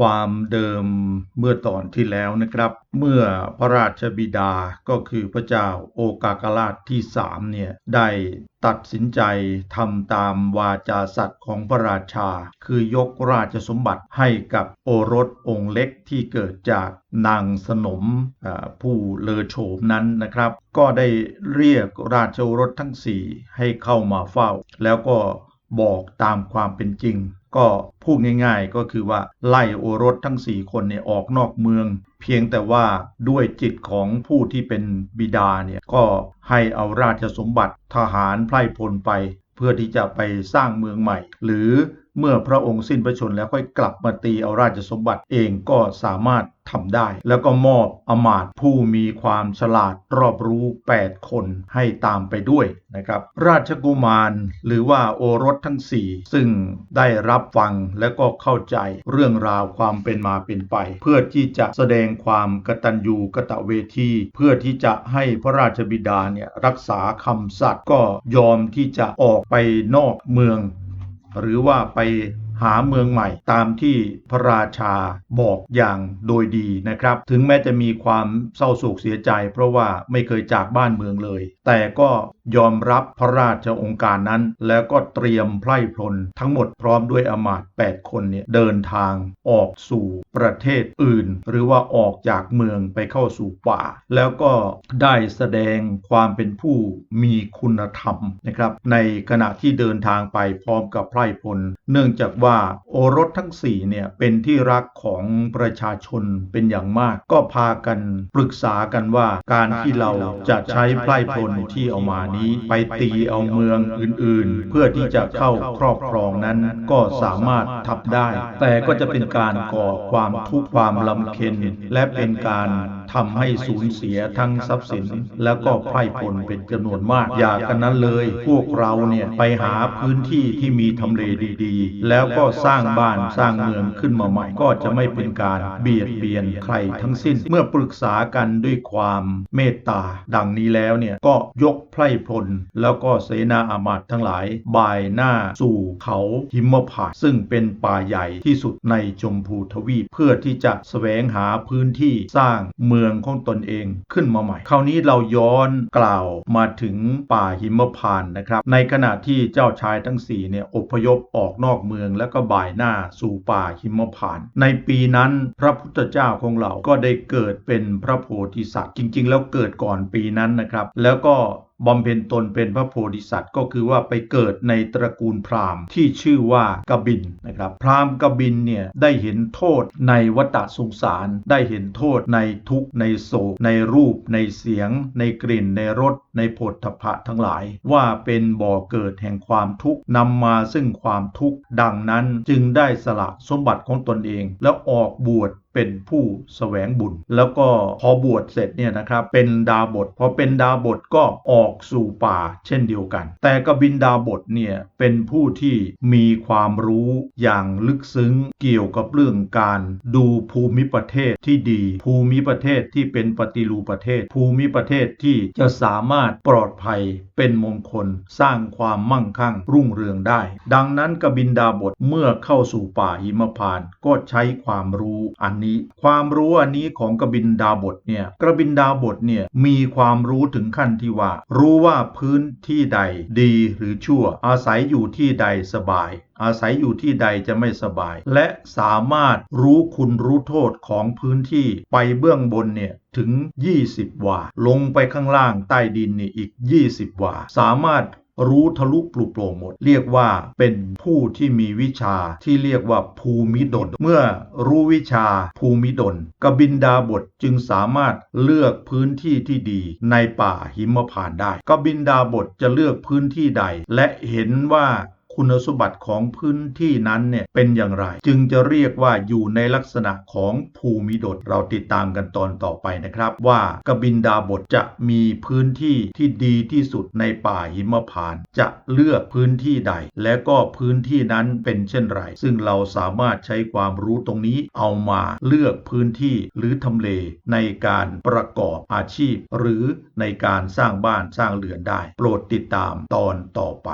ความเดิมเมื่อตอนที่แล้วนะครับ เมื่อพระราชบิดาก็คือพระเจ้าโอกากราชที่สามเนี่ยได้ตัดสินใจทำตามวาจาสัตว์ของพระราชา คือยกราชสมบัติให้กับโอรสองค์เล็กที่เกิดจากนางสนมผู้เลอโฉมนั้นนะครับ ก็ได้เรียกราชโอรสทั้งสี่ให้เข้ามาเฝ้า แล้วก็บอกตามความเป็นจริง ก็พูดง่ายๆ ก็คือว่าไล่โอรสทั้ง 4 คนเนี่ยออกนอกเมือง เพียงแต่ว่าด้วยจิตของผู้ที่เป็นบิดาเนี่ยก็ให้เอาราชสมบัติทหารไพร่พลไป เพื่อที่จะไปสร้างเมืองใหม่ หรือเมื่อพระองค์สิ้นพระชนแล้วค่อยกลับมาตีเอาราชสมบัติเองก็สามารถ ทำได้ แล้วก็มอบอมาตผู้มีความฉลาดรอบรู้ 8 คนให้ตามไปด้วยนะครับ ราชกุมารหรือว่าโอรสทั้ง 4 ซึ่งได้รับฟังและก็เข้าใจเรื่องราวความเป็นมาเป็นไป เพื่อที่จะแสดงความกตัญญูกตเวที เพื่อที่จะให้พระราชบิดาเนี่ยรักษาคำสัตย์ก็ยอมที่จะออกไปนอกเมือง หรือว่าไป หาเมืองใหม่ตามที่พระราชาบอกอย่างโดยดีนะครับ ถึงแม้จะมีความเศร้าโศกเสียใจ เพราะว่าไม่เคยจากบ้านเมืองเลย แต่ก็ยอมรับพระราชองค์การนั้น แล้วก็เตรียมไพร่พลทั้งหมดพร้อมด้วยอมาตย์8คนเนี่ยเดินทางออกสู่ประเทศอื่น หรือว่าออกจากเมืองไปเข้าสู่ป่า แล้วก็ได้แสดงความเป็นผู้มีคุณธรรมนะครับ ในขณะที่เดินทางไปพร้อมกับไพร่พล เนื่องจากว่าโอรสทั้งสี่เนี่ยเป็นที่รักของประชาชนเป็นอย่างมาก ก็พากันปรึกษากันว่าการที่เราจะใช้ไพร่พลที่เอามานี้ ไปตีเอาเมืองอื่นๆ เพื่อที่จะเข้าครอบครองนั้นก็สามารถทำได้ แต่ก็จะเป็นการก่อความทุกข์ความลำเค็ญและเป็นการทำให้สูญเสียทั้งทรัพย์สิน แล้วก็ไพร่พลเป็นจำนวนมาก อย่ากันนั้นเลย พวกเราเนี่ยไปหาพื้นที่ที่มีทำเลดีๆ แล้วก็สร้างบ้านสร้างเมืองขึ้นมาใหม่ ก็จะไม่เป็นการเบียดเบียนใครทั้งสิ้น เมื่อปรึกษากันด้วยความเมตตา ดังนี้แล้วเนี่ยก็ยกไพรพล แล้วก็เสนาอามาตย์ทั้งหลายบ่ายหน้าสู่เขาหิมพานซึ่งเป็นป่าใหญ่ที่สุดในชมพูทวีปเพื่อที่จะแสวงหาพื้นที่สร้างเมืองของตนเองขึ้นมาใหม่ คราวนี้เราย้อนกล่าวมาถึงป่าหิมพานนะครับ ในขณะที่เจ้าชายทั้งสี่เนี่ยอพยพออกนอกเมืองแล้วก็บ่ายหน้าสู่ป่าหิมพานต์ในปีนั้นพระพุทธเจ้าของเราก็ได้เกิดเป็นพระโพธิสัตว์ จริง ๆ แล้วเกิดก่อนปีนั้นนะครับ แล้วก็บำเพ็ญตนเป็นพระโพธิสัตว์ ก็คือว่าไปเกิดในตระกูลพราหมณ์ที่ชื่อว่ากบินนะครับ พราหมณ์กบินเนี่ยได้เห็นโทษในวัฏสงสาร ได้เห็นโทษในทุกข์ในโศกในรูป ในเสียง ในกลิ่น ในรส ในผฏฐัพพะทั้งหลาย ว่าเป็นบ่อเกิดแห่งความทุกข์นำมาซึ่งความทุกข์ดังนั้นจึงได้สละสมบัติของตนเองแล้วออกบวช เป็นผู้แสวงบุญ แล้วก็พอบวชเสร็จเนี่ยนะครับเป็นดาบทพอเป็นดาบทก็ออกสู่ป่าเช่นเดียวกัน แต่กบินดาบทเนี่ยเป็นผู้ที่มีความรู้อย่างลึกซึ้งเกี่ยวกับเรื่องการดูภูมิประเทศที่ดี ภูมิประเทศที่เป็นปฏิรูปประเทศ ภูมิประเทศที่จะสามารถปลอดภัยเป็นมงคล สร้างความมั่งคั่งรุ่งเรืองได้ ดังนั้นกบินดาบทเมื่อเข้าสู่ป่าหิมพานต์ก็ใช้ความรู้อันนี้ ความรู้อันนี้ของกบินดาบทเนี่ยกระบินดาบทเนี่ยมีความรู้ถึงขั้นที่ว่า รู้ว่าพื้นที่ใดดีหรือชั่ว อาศัยอยู่ที่ใดสบายอาศัยอยู่ที่ใดจะไม่สบาย และสามารถรู้คุณรู้โทษของพื้นที่ไปเบื้องบนเนี่ยถึง 20 วา ลงไปข้างล่างใต้ดินนี่อีก 20 วา สามารถ รู้ทะลุปลุกโปร่งหมด เรียกว่าเป็นผู้ที่มีวิชาที่เรียกว่าภูมิดล เมื่อรู้วิชาภูมิดลกบินดาบทจึงสามารถเลือกพื้นที่ที่ดี ในป่าหิมพานได้ กบินดาบทจะเลือกพื้นที่ใด และเห็นว่า คุณสมบัติของพื้นที่นั้นเนี่ยเป็นอย่างไร จึงจะเรียกว่าอยู่ในลักษณะของภูมิดลเราติดตามกันตอนต่อไปนะครับ ว่ากบินดาบทจะมีพื้นที่ที่ดีที่สุดในป่าหิมพานจะเลือกพื้นที่ใด และก็พื้นที่นั้นเป็นเช่นไร ซึ่งเราสามารถใช้ความรู้ตรงนี้เอามาเลือกพื้นที่หรือทำเลในการประกอบอาชีพ หรือในการสร้างบ้านสร้างเรือนได้ โปรดติดตามตอนต่อไป